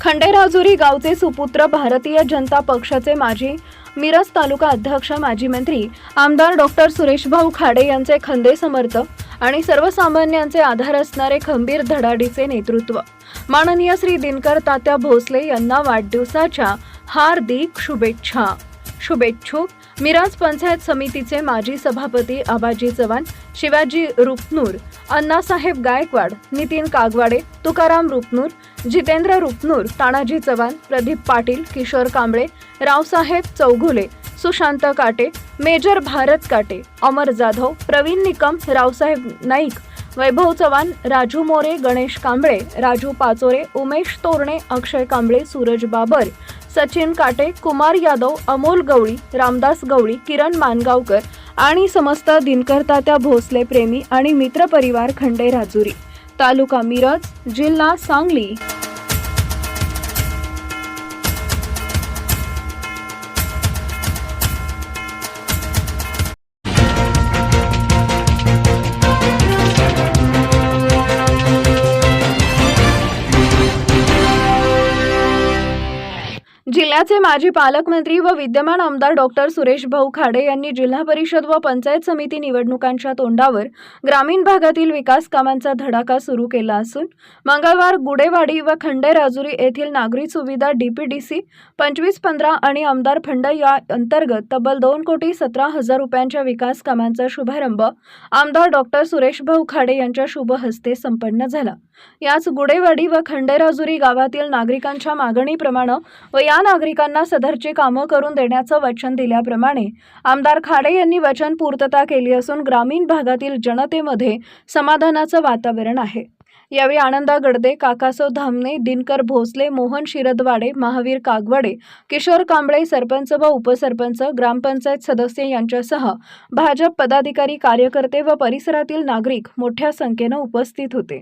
खंडेराजुरी गावचे सुपुत्र भारतीय जनता पक्षाचे माजी मिरज तालुका अध्यक्ष माजी मंत्री आमदार डॉक्टर सुरेशभाऊ खाडे यांचे खंदे समर्थ आणि सर्वसामान्यांचे आधार असणारे खंबीर धडाडीचे नेतृत्व. माननीय श्री दिनकर तात्या भोसले यांना वाढदिवसाच्या हार्दिक शुभेच्छा. शुभेच्छुक. मिराज पंचायत समितीचे माजी सभापती आबाजी चव्हाण शिवाजी रुपनूर अण्णासाहेब गायकवाड नितीन कागवाडे तुकाराम रुपनूर जितेंद्र रुपनूर तानाजी चव्हाण प्रदीप पाटील किशोर कांबळे रावसाहेब चौघुले सुशांत काटे मेजर भारत काटे अमर जाधव प्रवीण निकम रावसाहेब नाईक वैभव चव्हाण राजू मोरे गणेश कांबळे राजू पाचोरे उमेश तोरणे अक्षय कांबळे सूरज बाबर सचिन काटे कुमार यादव अमोल गवळी रामदास गवळी किरण मानगावकर आणि समस्त दिनकरतात्या भोसले प्रेमी आणि मित्रपरिवार खंडे राजुरी तालुका मिरज जिल्हा सांगली. जिल्ह्याचे माजी पालकमंत्री व विद्यमान आमदार डॉक्टर सुरेश भाऊ खाडे यांनी जिल्हा परिषद व पंचायत समिती निवडणुकांच्या तोंडावर ग्रामीण भागातील विकास कामांचा धडाका सुरू केला असून मंगळवार गुडेवाडी व खंडे राजुरी येथील नागरी सुविधा डीपीडीसी पंचवीस पंधरा आणि आमदार फंड या अंतर्गत तब्बल दोन कोटी सतरा हजार रुपयांच्या विकास कामांचा शुभारंभ आमदार डॉक्टर सुरेश भाऊ खाडे यांच्या शुभ हस्ते संपन्न झाला. याच गुडेवाडी व खंडेराजुरी गावातील नागरिकांच्या मागणीप्रमाणे व या नागरिकांना सदरची कामं करून देण्याचं वचन दिल्याप्रमाणे आमदार खाडे यांनी वचन पूर्तता केली असून ग्रामीण भागातील जनतेमध्ये समाधानाचं वातावरण आहे. यावेळी आनंदा गडदे काकासो धामणे दिनकर भोसले मोहन शिरदवाडे महावीर कागवाडे किशोर कांबळे सरपंच व उपसरपंच ग्रामपंचायत सदस्य यांच्यासह भाजप पदाधिकारी कार्यकर्ते व परिसरातील नागरिक मोठ्या संख्येनं उपस्थित होते.